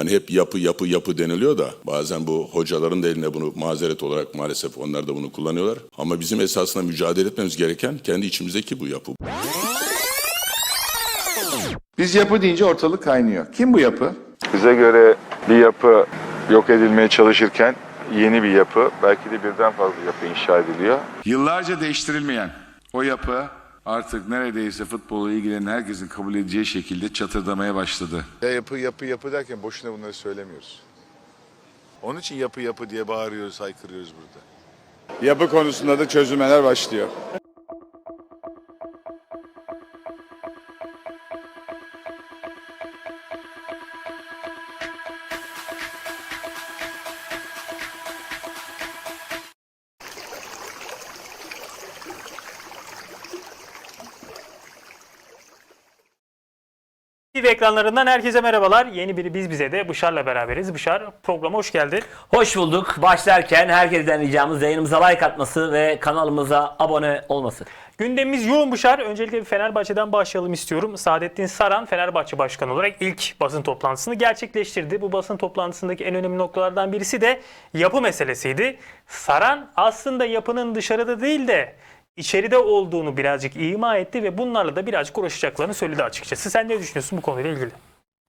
Hani hep yapı yapı yapı deniliyor da bazen bu hocaların da eline bunu mazeret olarak maalesef onlar da bunu kullanıyorlar. Ama bizim esasında mücadele etmemiz gereken kendi içimizdeki bu yapı. Biz yapı deyince ortalık kaynıyor. Kim bu yapı? Bize göre bir yapı yok edilmeye çalışırken yeni bir yapı, belki de birden fazla yapı inşa ediliyor. Yıllarca değiştirilmeyen o yapı artık neredeyse futbolla ilgilenen herkesin kabul edeceği şekilde çatırdamaya başladı. Ya yapı yapı yapı derken boşuna bunları söylemiyoruz. Onun için yapı yapı diye bağırıyoruz, haykırıyoruz burada. Yapı konusunda da çözülmeler başlıyor. Ekranlarından herkese merhabalar. Yeni bir Biz Bize de Bışar'la beraberiz. Bışar programa hoş geldin. Hoş bulduk. Başlarken herkesten ricamız yayınımıza like atması ve kanalımıza abone olması. Gündemimiz yoğun Bışar. Öncelikle bir Fenerbahçe'den başlayalım istiyorum. Saadettin Saran Fenerbahçe Başkanı olarak ilk basın toplantısını gerçekleştirdi. Bu basın toplantısındaki en önemli noktalardan birisi de yapı meselesiydi. Saran aslında yapının dışarıda değil de içeride olduğunu birazcık ima etti ve bunlarla da birazcık uğraşacaklarını söyledi açıkçası. Sen ne düşünüyorsun bu konuyla ilgili?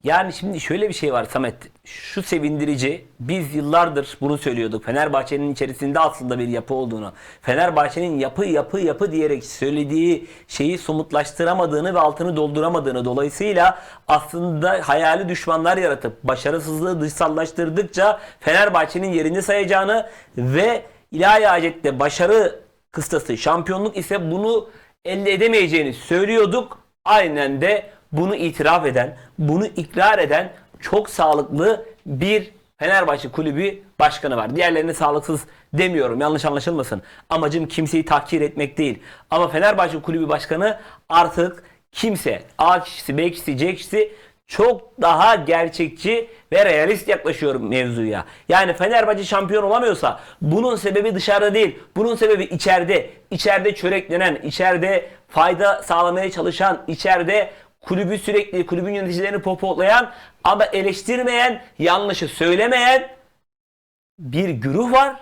Yani şimdi şöyle bir şey var Samet. Şu sevindirici. Biz yıllardır bunu söylüyorduk. Fenerbahçe'nin içerisinde aslında bir yapı olduğunu. Fenerbahçe'nin yapı yapı yapı diyerek söylediği şeyi somutlaştıramadığını ve altını dolduramadığını dolayısıyla aslında hayali düşmanlar yaratıp başarısızlığı dışsallaştırdıkça Fenerbahçe'nin yerini sayacağını ve ilahi acette başarı kıstası şampiyonluk ise bunu elde edemeyeceğini söylüyorduk. Aynen de bunu itiraf eden, bunu ikrar eden çok sağlıklı bir Fenerbahçe kulübü başkanı var. Diğerlerini sağlıksız demiyorum yanlış anlaşılmasın. Amacım kimseyi tahkir etmek değil. Ama Fenerbahçe kulübü başkanı artık kimse A kişisi, B kişisi, C kişisi çok daha gerçekçi ve realist yaklaşıyorum mevzuya. Yani Fenerbahçe şampiyon olamıyorsa bunun sebebi dışarıda değil. Bunun sebebi içeride. İçeride çöreklenen, içeride fayda sağlamaya çalışan, içeride kulübü sürekli kulübün yöneticilerini popotlayan ama eleştirmeyen, yanlışı söylemeyen bir güruh var.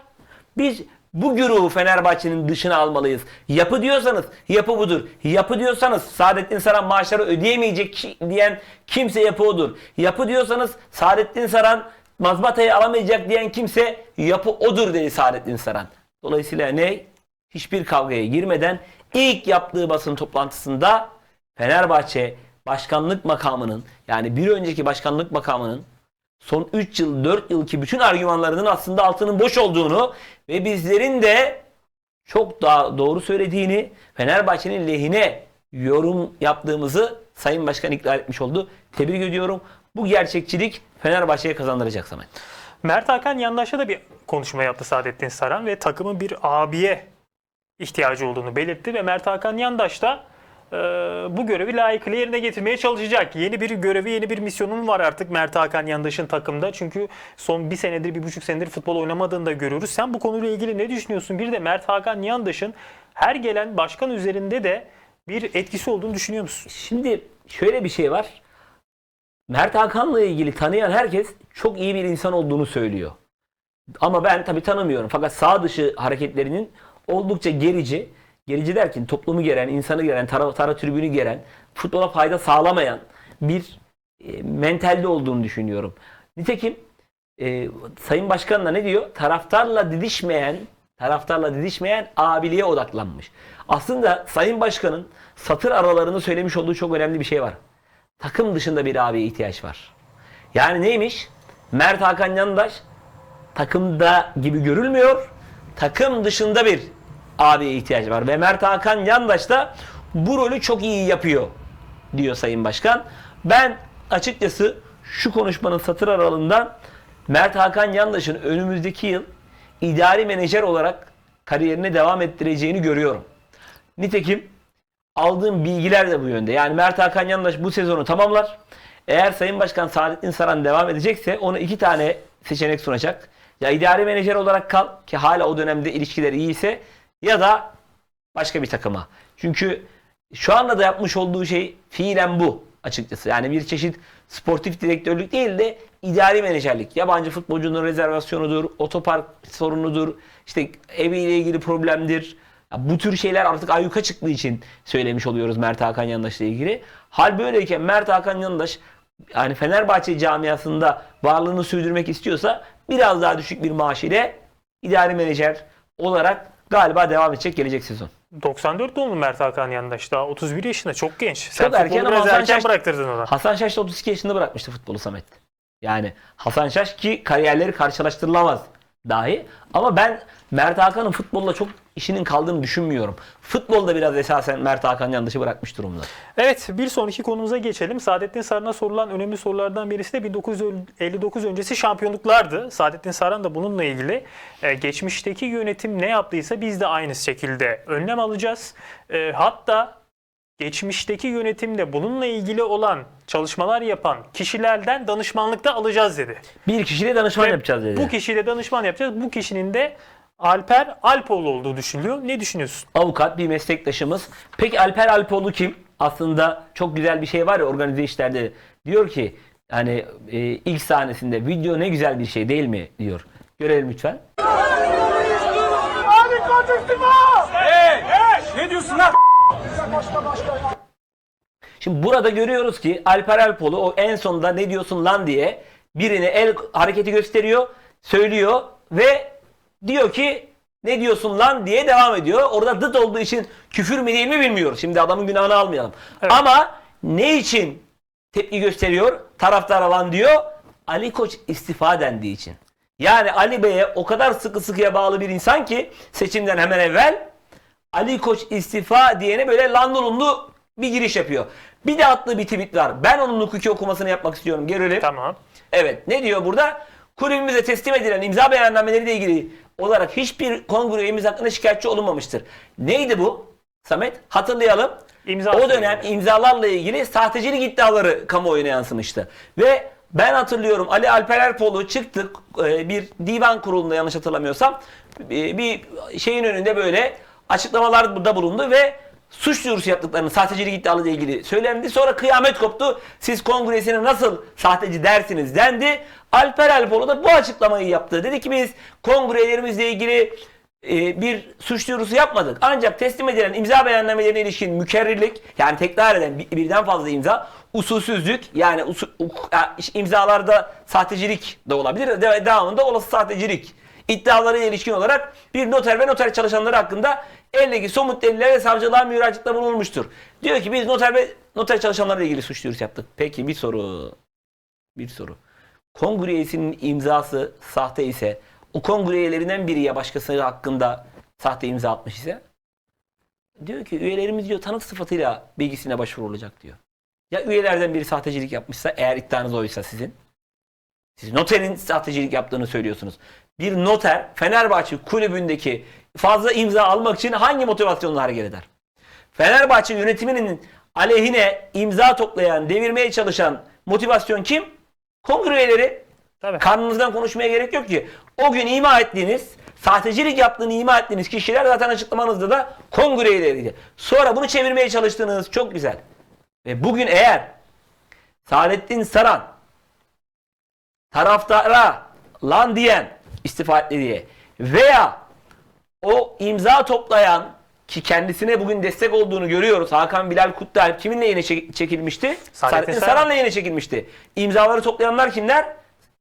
Biz bu güruhu Fenerbahçe'nin dışına almalıyız. Yapı diyorsanız yapı budur. Yapı diyorsanız Saadettin Saran maaşları ödeyemeyecek ki- diyen kimse yapı odur. Yapı diyorsanız Saadettin Saran mazbatayı alamayacak diyen kimse yapı odur dedi Saadettin Saran. Dolayısıyla ne? Hiçbir kavgaya girmeden ilk yaptığı basın toplantısında Fenerbahçe başkanlık makamının yani bir önceki başkanlık makamının son 3 yıl 4 yıl ki bütün argümanlarının aslında altının boş olduğunu ve bizlerin de çok daha doğru söylediğini Fenerbahçe'nin lehine yorum yaptığımızı Sayın Başkan ikrar etmiş oldu. Tebrik ediyorum. Bu gerçekçilik Fenerbahçe'ye kazandıracak Samet. Mert Hakan Yandaş'a da bir konuşma yaptı Saadettin Saran ve takımın bir abiye ihtiyacı olduğunu belirtti ve Mert Hakan Yandaş da e, bu görevi layıkıyla yerine getirmeye çalışacak. Yeni bir görevi, yeni bir misyonun var artık Mert Hakan Yandaş'ın takımda. Çünkü son bir senedir, bir buçuk senedir futbol oynamadığını da görüyoruz. Sen bu konuyla ilgili ne düşünüyorsun? Bir de Mert Hakan Yandaş'ın her gelen başkan üzerinde de bir etkisi olduğunu düşünüyor musun? Şimdi şöyle bir şey var. Mert Hakan'la ilgili tanıyan herkes çok iyi bir insan olduğunu söylüyor. Ama ben tabii tanımıyorum. Fakat sağ dışı hareketlerinin oldukça gerici, gerici derken toplumu geren, insanı geren, taraftara tribünü geren, futbola fayda sağlamayan bir e, mentalde olduğunu düşünüyorum. Nitekim e, Sayın Başkan da ne diyor? Taraftarla didişmeyen, taraftarla didişmeyen abiliğe odaklanmış. Aslında Sayın Başkan'ın satır aralarını söylemiş olduğu çok önemli bir şey var. Takım dışında bir abiye ihtiyaç var. Yani neymiş? Mert Hakan Yandaş takımda gibi görülmüyor. Takım dışında bir abiye ihtiyaç var. Ve Mert Hakan Yandaş da bu rolü çok iyi yapıyor diyor Sayın Başkan. Ben açıkçası şu konuşmanın satır aralığından Mert Hakan Yandaş'ın önümüzdeki yıl idari menajer olarak kariyerine devam ettireceğini görüyorum. Nitekim aldığım bilgiler de bu yönde. Yani Mert Hakan Yandaş bu sezonu tamamlar. Eğer Sayın Başkan Saadettin Saran devam edecekse ona iki tane seçenek sunacak. Ya idari menajer olarak kal ki hala o dönemde ilişkileri iyiyse ya da başka bir takıma. Çünkü şu anda da yapmış olduğu şey fiilen bu. açıkçası. Yani bir çeşit sportif direktörlük değil de idari menajerlik. Yabancı futbolcunun rezervasyonudur, otopark sorunudur, işte eviyle ilgili problemdir. Ya bu tür şeyler artık ayyuka çıktığı için söylemiş oluyoruz Mert Hakan Yandaş'la ilgili. Hal böyleyken Mert Hakan Yandaş yani Fenerbahçe camiasında varlığını sürdürmek istiyorsa biraz daha düşük bir maaş ile idari menajer olarak galiba devam edecek gelecek sezon. 94 doğumlu Mert Hakan Yandaş daha 31 yaşında çok genç. Sen erken ama Hasan erken Şaş- bıraktırdın ona. Hasan Şaş da 32 yaşında bırakmıştı futbolu Samet. Yani Hasan Şaş ki kariyerleri karşılaştırılamaz dahi. Ama ben Mert Hakan'ın futbolla çok işinin kaldığını düşünmüyorum. Futbolda biraz esasen Mert Hakan yanlışı bırakmış durumda. Evet bir sonraki konumuza geçelim. Saadettin Saran'a sorulan önemli sorulardan birisi de 1959 öncesi şampiyonluklardı. Saadettin Saran da bununla ilgili e, geçmişteki yönetim ne yaptıysa biz de aynı şekilde önlem alacağız. E, hatta geçmişteki yönetimde bununla ilgili olan çalışmalar yapan kişilerden danışmanlık da alacağız dedi. Bir kişiyle danışman Ve yapacağız dedi. Bu kişiyle danışman yapacağız. Bu kişinin de Alper Alpoğlu olduğu düşünülüyor. Ne düşünüyorsun? avukat bir meslektaşımız. Peki Alper Alpoğlu kim? Aslında çok güzel bir şey var ya organize işlerde. Diyor ki hani e, ilk sahnesinde video ne güzel bir şey değil mi diyor. Görelim lütfen. Abi istifa! Hey! Hey! Ne diyorsun lan? Başka başka ya. Şimdi burada görüyoruz ki Alper Alpoğlu o en sonunda ne diyorsun lan diye birine el hareketi gösteriyor, söylüyor ve diyor ki ne diyorsun lan diye devam ediyor. Orada dıt olduğu için küfür mü değil mi bilmiyoruz. Şimdi adamın günahını almayalım. Ama ne için tepki gösteriyor? Taraftar alan diyor. Ali Koç istifa dendiği için. Yani Ali Bey'e o kadar sıkı sıkıya bağlı bir insan ki seçimden hemen evvel Ali Koç istifa diyene böyle landolunlu bir giriş yapıyor. Bir de attığı bir tweet var. Ben onun hukuki okumasını yapmak istiyorum. Görelim. Tamam. Evet. Ne diyor burada? Kulübümüze teslim edilen imza beyannameleriyle ilgili olarak hiçbir kongre üyemiz hakkında şikayetçi olunmamıştır. Neydi bu? Samet hatırlayalım. İmza o dönem imzalarla ilgili sahtecilik iddiaları kamuoyuna yansımıştı. Ve ben hatırlıyorum Ali Alper Erpoğlu çıktı e, bir divan kurulunda yanlış hatırlamıyorsam e, bir şeyin önünde böyle açıklamalarda bulundu ve suç duyurusu yaptıklarını sahtecilik iddialarıyla ilgili söylendi. Sonra kıyamet koptu. Siz kongresine nasıl sahteci dersiniz dendi. Alper Alpoğlu da bu açıklamayı yaptı. Dedi ki biz kongrelerimizle ilgili e, bir suç duyurusu yapmadık. Ancak teslim edilen imza beyannamelerine ilişkin mükerrirlik yani tekrar eden bir- birden fazla imza usulsüzlük yani usul, imzalarda sahtecilik de olabilir. De, devamında olası sahtecilik iddialarına ilişkin olarak bir noter ve noter çalışanları hakkında eldeki somut deliller ve savcılığa müracaatla bulunmuştur. Diyor ki biz noter ve noter çalışanlarla ilgili suç duyurusu yaptık. Peki bir soru. Bir soru. Kongre üyesinin imzası sahte ise o kongre üyelerinden biri ya başkası hakkında sahte imza atmış ise diyor ki üyelerimiz diyor tanık sıfatıyla bilgisine başvurulacak diyor. Ya üyelerden biri sahtecilik yapmışsa eğer iddianız oysa sizin siz noterin sahtecilik yaptığını söylüyorsunuz. Bir noter Fenerbahçe kulübündeki fazla imza almak için hangi motivasyonla hareket eder? Fenerbahçe yönetiminin aleyhine imza toplayan, devirmeye çalışan motivasyon kim? Kongre üyeleri. Tabii. Karnınızdan konuşmaya gerek yok ki. O gün ima ettiğiniz, sahtecilik yaptığını ima ettiğiniz kişiler zaten açıklamanızda da kongre üyeleriydi. Sonra bunu çevirmeye çalıştınız. Çok güzel. Ve bugün eğer Saadettin Saran taraftara lan diyen istifa etti diye veya o imza toplayan ki kendisine bugün destek olduğunu görüyoruz. Hakan Bilal Kutlualp kiminle yine çek- çekilmişti? Saadettin Saran. Saran'la yine çekilmişti. İmzaları toplayanlar kimler?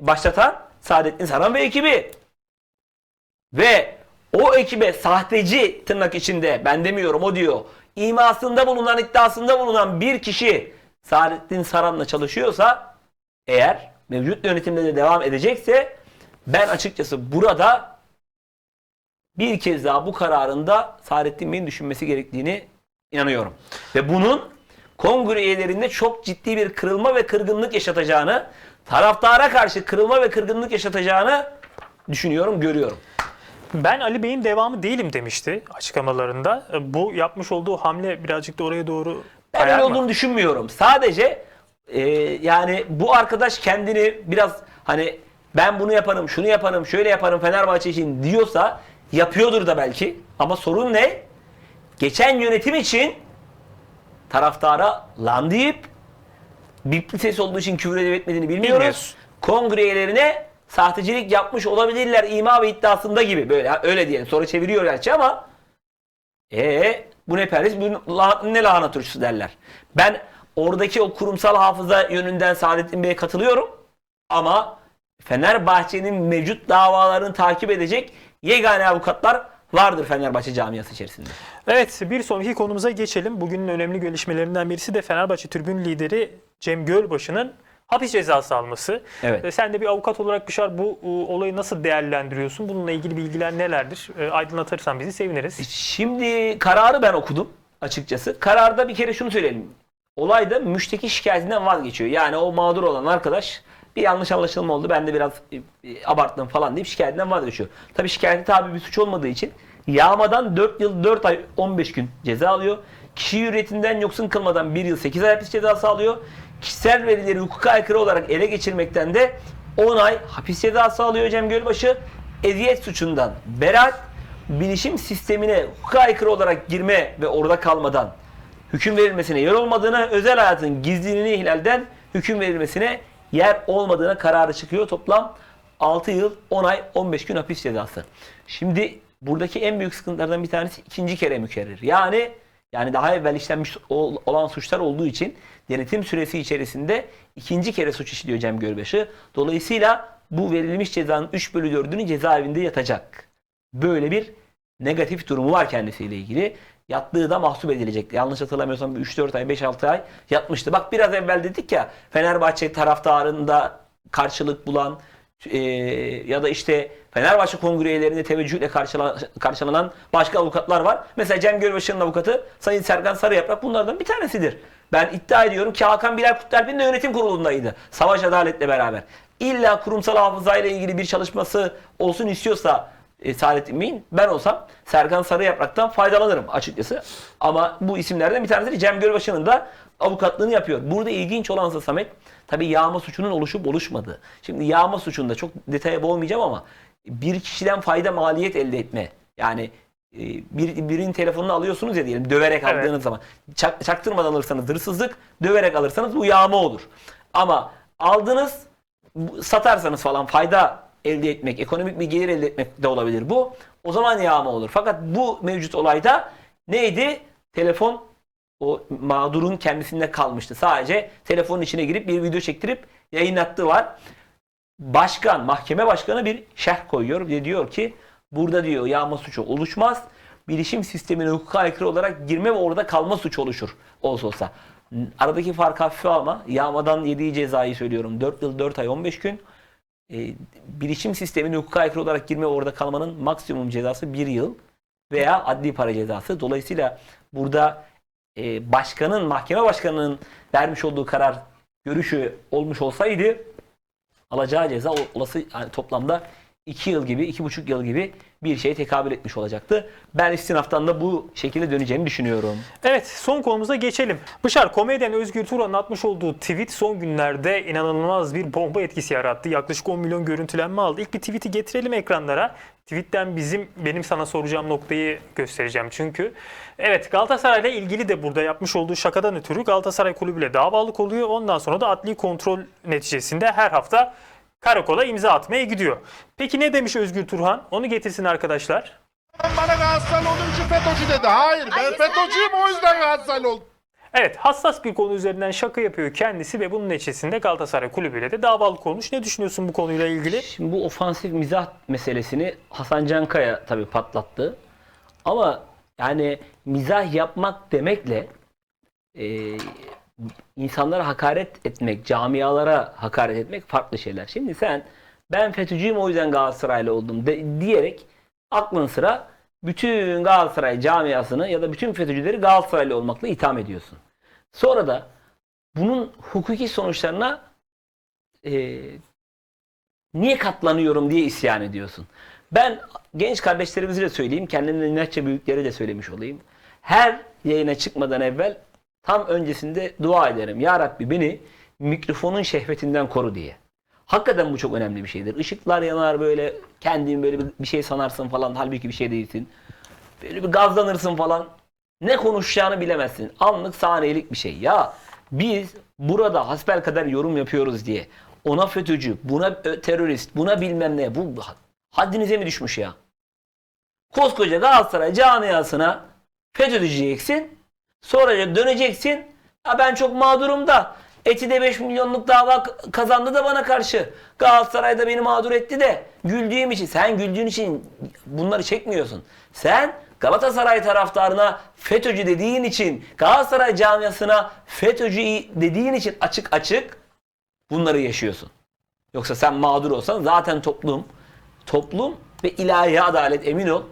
Başlatan Saadettin Saran ve ekibi. Ve o ekibe sahteci tırnak içinde ben demiyorum o diyor. imasında bulunan iddiasında bulunan bir kişi Saadettin Saran'la çalışıyorsa eğer mevcut yönetimde de devam edecekse ben açıkçası burada bir kez daha bu kararında Saadettin Bey'in düşünmesi gerektiğini inanıyorum. Ve bunun kongre üyelerinde çok ciddi bir kırılma ve kırgınlık yaşatacağını, taraftara karşı kırılma ve kırgınlık yaşatacağını düşünüyorum, görüyorum. Ben Ali Bey'in devamı değilim demişti açıklamalarında. Bu yapmış olduğu hamle birazcık da oraya doğru Ben öyle olduğunu düşünmüyorum. Sadece e, yani bu arkadaş kendini biraz hani ben bunu yaparım, şunu yaparım, şöyle yaparım Fenerbahçe için diyorsa yapıyordur da belki. Ama sorun ne? Geçen yönetim için taraftara lan deyip bipli ses olduğu için küfür edip etmediğini bilmiyoruz. Bilmiyoruz. Kongre üyelerine sahtecilik yapmış olabilirler ima ve iddiasında gibi böyle öyle diyelim. Sonra çeviriyor gerçi ama ee bu ne perhiz bu la- ne lahana turşusu derler. Ben oradaki o kurumsal hafıza yönünden Saadettin Bey'e katılıyorum ama Fenerbahçe'nin mevcut davalarını takip edecek yegane avukatlar vardır Fenerbahçe camiası içerisinde. Evet bir sonraki konumuza geçelim. Bugünün önemli gelişmelerinden birisi de Fenerbahçe tribün lideri Cem Gölbaşı'nın hapis cezası alması. Evet. E, Sen de bir avukat olarak Bişar bu e, olayı nasıl değerlendiriyorsun? Bununla ilgili bilgiler nelerdir? E, Aydınlatırsan bizi seviniriz. Şimdi kararı ben okudum açıkçası. Kararda bir kere şunu söyleyelim. Olayda müşteki şikayetinden vazgeçiyor. Yani o mağdur olan arkadaş bir yanlış anlaşılma oldu. Ben de biraz e, e, abarttım falan deyip şikayetinden vazgeçiyor. Tabii şikayeti tabi bir suç olmadığı için yağmadan 4 yıl 4 ay 15 gün ceza alıyor. Kişi hürriyetinden yoksun kılmadan 1 yıl 8 ay hapis cezası alıyor. Kişisel verileri hukuka aykırı olarak ele geçirmekten de 10 ay hapis cezası alıyor Cem Gölbaşı. Eziyet suçundan beraat bilişim sistemine hukuka aykırı olarak girme ve orada kalmadan hüküm verilmesine yer olmadığını, özel hayatın gizliliğini ihlalden hüküm verilmesine yer olmadığına kararı çıkıyor. Toplam 6 yıl, 10 ay, 15 gün hapis cezası. Şimdi buradaki en büyük sıkıntılardan bir tanesi ikinci kere mükerrer. Yani yani daha evvel işlenmiş ol- olan suçlar olduğu için denetim süresi içerisinde ikinci kere suç işliyor Cem Gölbaşı. Dolayısıyla bu verilmiş cezanın 3 bölü 4'ünü cezaevinde yatacak. Böyle bir negatif durumu var kendisiyle ilgili. Yattığı da mahsup edilecekti. Yanlış hatırlamıyorsam 3-4 ay, 5-6 ay yatmıştı. Bak biraz evvel dedik ya Fenerbahçe taraftarında karşılık bulan e, ya da işte Fenerbahçe kongre üyelerinde teveccühle karşıla- karşılanan başka avukatlar var. Mesela Cem Gölbaşı'nın avukatı Sayın Serkan Sarıyaprak bunlardan bir tanesidir. Ben iddia ediyorum ki Hakan Bilal Kutlualp'in de yönetim kurulundaydı. Savaş Adalet'le beraber. İlla kurumsal hafızayla ilgili bir çalışması olsun istiyorsa e, Saadettin Bey'in ben olsam Serkan Sarıyaprak'tan faydalanırım açıkçası. Ama bu isimlerden bir tanesi Cem Gölbaşı'nın da avukatlığını yapıyor. Burada ilginç olansa Samet tabii yağma suçunun oluşup oluşmadığı. Şimdi yağma suçunda çok detaya boğmayacağım ama bir kişiden fayda maliyet elde etme. Yani e, bir, birinin telefonunu alıyorsunuz ya diyelim döverek Evet. aldığınız zaman. Çak, çaktırmadan alırsanız hırsızlık, döverek alırsanız bu yağma olur. Ama aldınız satarsanız falan fayda elde etmek, ekonomik bir gelir elde etmek de olabilir bu. O zaman yağma olur. Fakat bu mevcut olayda neydi? Telefon o mağdurun kendisinde kalmıştı. Sadece telefonun içine girip bir video çektirip yayınlattığı var. Başkan, mahkeme başkanı bir şerh koyuyor ve diyor ki burada diyor yağma suçu oluşmaz. Bilişim sistemine hukuka aykırı olarak girme ve orada kalma suçu oluşur. Olsa olsa. Aradaki fark hafife alma. Yağmadan yediği cezayı söylüyorum. 4 yıl 4 ay 15 gün. E, bilişim sistemine hukuka aykırı olarak girme orada kalmanın maksimum cezası 1 yıl veya adli para cezası. Dolayısıyla burada e, başkanın, mahkeme başkanının vermiş olduğu karar görüşü olmuş olsaydı alacağı ceza olası yani toplamda 2 yıl gibi, 2,5 yıl gibi bir şeye tekabül etmiş olacaktı. Ben istinaftan da bu şekilde döneceğini düşünüyorum. Evet son konumuza geçelim. Bışar komedyen Özgür Turan'ın atmış olduğu tweet son günlerde inanılmaz bir bomba etkisi yarattı. Yaklaşık 10 milyon görüntülenme aldı. İlk bir tweet'i getirelim ekranlara. Tweetten bizim benim sana soracağım noktayı göstereceğim çünkü. Evet Galatasaray'la ilgili de burada yapmış olduğu şakadan ötürü Galatasaray kulübüyle davalık oluyor. Ondan sonra da adli kontrol neticesinde her hafta karakola imza atmaya gidiyor. Peki ne demiş Özgür Turhan? Onu getirsin arkadaşlar. Bana Galatasaraylı olduğum için FETÖ'cü dedi. Hayır ben FETÖ'cüyüm o yüzden Galatasaraylı oldum. Evet hassas bir konu üzerinden şaka yapıyor kendisi ve bunun neticesinde Galatasaray kulübüyle de davalık olmuş. Ne düşünüyorsun bu konuyla ilgili? Şimdi bu ofansif mizah meselesini Hasan Cankaya tabii patlattı. Ama yani mizah yapmak demekle e, insanlara hakaret etmek, camialara hakaret etmek farklı şeyler. Şimdi sen ben FETÖ'cüyüm o yüzden Galatasaraylı oldum de, diyerek aklın sıra bütün Galatasaray camiasını ya da bütün FETÖ'cüleri Galatasaraylı olmakla itham ediyorsun. Sonra da bunun hukuki sonuçlarına e, niye katlanıyorum diye isyan ediyorsun. Ben genç kardeşlerimize de söyleyeyim, kendimden inatçı büyüklere de söylemiş olayım. Her yayına çıkmadan evvel tam öncesinde dua ederim. Ya Rabbi beni mikrofonun şehvetinden koru diye. Hakikaten bu çok önemli bir şeydir. Işıklar yanar böyle kendin böyle bir, şey sanarsın falan halbuki bir şey değilsin. Böyle bir gazlanırsın falan. Ne konuşacağını bilemezsin. Anlık saniyelik bir şey. Ya Biz burada hasbelkader yorum yapıyoruz diye ona FETÖ'cü, buna terörist, buna bilmem ne bu haddinize mi düşmüş ya? Koskoca Galatasaray camiasına FETÖ diyeceksin. Sonra döneceksin. Ha ben çok mağdurum da Eti de 5 milyonluk dava kazandı da bana karşı. Galatasaray da beni mağdur etti de güldüğüm için. Sen güldüğün için bunları çekmiyorsun. Sen Galatasaray taraftarına FETÖ'cü dediğin için, Galatasaray camiasına FETÖ'cü dediğin için açık açık bunları yaşıyorsun. Yoksa sen mağdur olsan zaten toplum, toplum ve ilahi adalet emin ol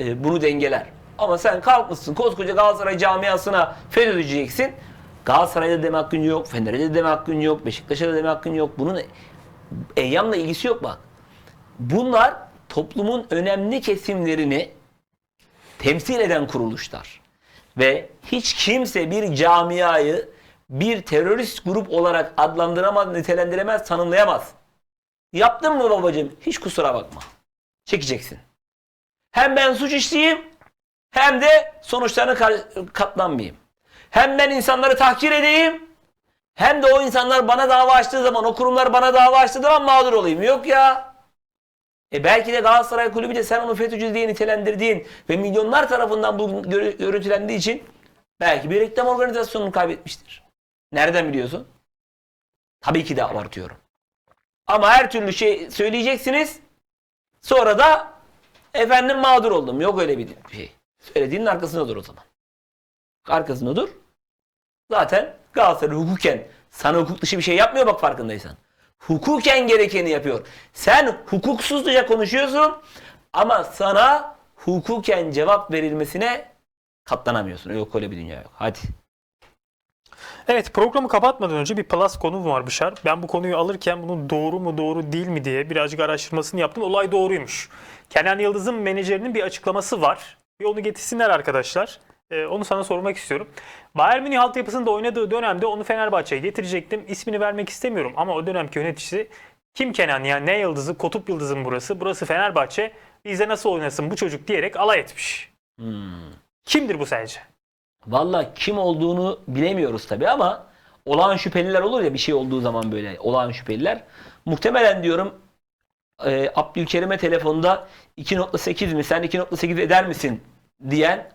e, bunu dengeler. Ama sen kalkmışsın koskoca Galatasaray camiasına FETÖ diyeceksin. Galatasaray'da deme hakkın yok, Fener'de de deme hakkın yok, Beşiktaş'ta da deme hakkın yok. Bunun Eyyam'la ilgisi yok bak. Bunlar toplumun önemli kesimlerini temsil eden kuruluşlar. Ve hiç kimse bir camiayı bir terörist grup olarak adlandıramaz, nitelendiremez, tanımlayamaz. Yaptın mı babacığım? Hiç kusura bakma. Çekeceksin. Hem ben suç işleyeyim hem de sonuçlarına kar- katlanmayayım. Hem ben insanları tahkir edeyim hem de o insanlar bana dava açtığı zaman, o kurumlar bana dava açtığı zaman mağdur olayım. Yok ya. E belki de Galatasaray Kulübü de sen onu FETÖ'cü diye nitelendirdiğin ve milyonlar tarafından bu gör- görüntülendiği için belki bir reklam organizasyonunu kaybetmiştir. Nereden biliyorsun? Tabii ki de abartıyorum. Ama her türlü şey söyleyeceksiniz. Sonra da efendim mağdur oldum. Yok öyle bir şey. Söylediğinin arkasında dur o zaman. Arkasında dur. Zaten Galatasaray hukuken sana hukuk dışı bir şey yapmıyor bak farkındaysan. Hukuken gerekeni yapıyor. Sen hukuksuzca konuşuyorsun ama sana hukuken cevap verilmesine katlanamıyorsun. Yok öyle bir dünya yok. Hadi. Evet programı kapatmadan önce bir plus konu var Bışar. Ben bu konuyu alırken bunun doğru mu doğru değil mi diye birazcık araştırmasını yaptım. Olay doğruymuş. Kenan Yıldız'ın menajerinin bir açıklaması var. Bir onu getirsinler arkadaşlar. Ee, onu sana sormak istiyorum. Bayern Münih altyapısında oynadığı dönemde onu Fenerbahçe'ye getirecektim. İsmini vermek istemiyorum ama o dönemki yöneticisi kim Kenan ya ne yıldızı kutup yıldızı mı burası? Burası Fenerbahçe. Bizde nasıl oynasın bu çocuk diyerek alay etmiş. Kimdir bu sence? Valla kim olduğunu bilemiyoruz tabi ama olağan şüpheliler olur ya bir şey olduğu zaman böyle olağan şüpheliler. Muhtemelen diyorum e, Abdülkerim'e telefonda 2.8 mi sen 2.8 eder misin diyen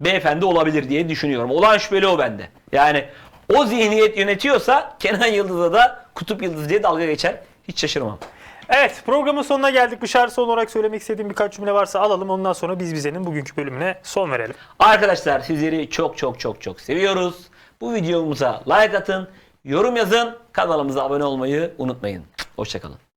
beyefendi olabilir diye düşünüyorum. Olağan şüpheli o bende. Yani o zihniyet yönetiyorsa Kenan Yıldız'a da Kutup Yıldız diye dalga geçer. Hiç şaşırmam. Evet programın sonuna geldik. Bışar son olarak söylemek istediğim birkaç cümle varsa alalım. Ondan sonra biz bizenin bugünkü bölümüne son verelim. Arkadaşlar sizleri çok çok çok çok seviyoruz. Bu videomuza like atın, yorum yazın, kanalımıza abone olmayı unutmayın. Hoşçakalın.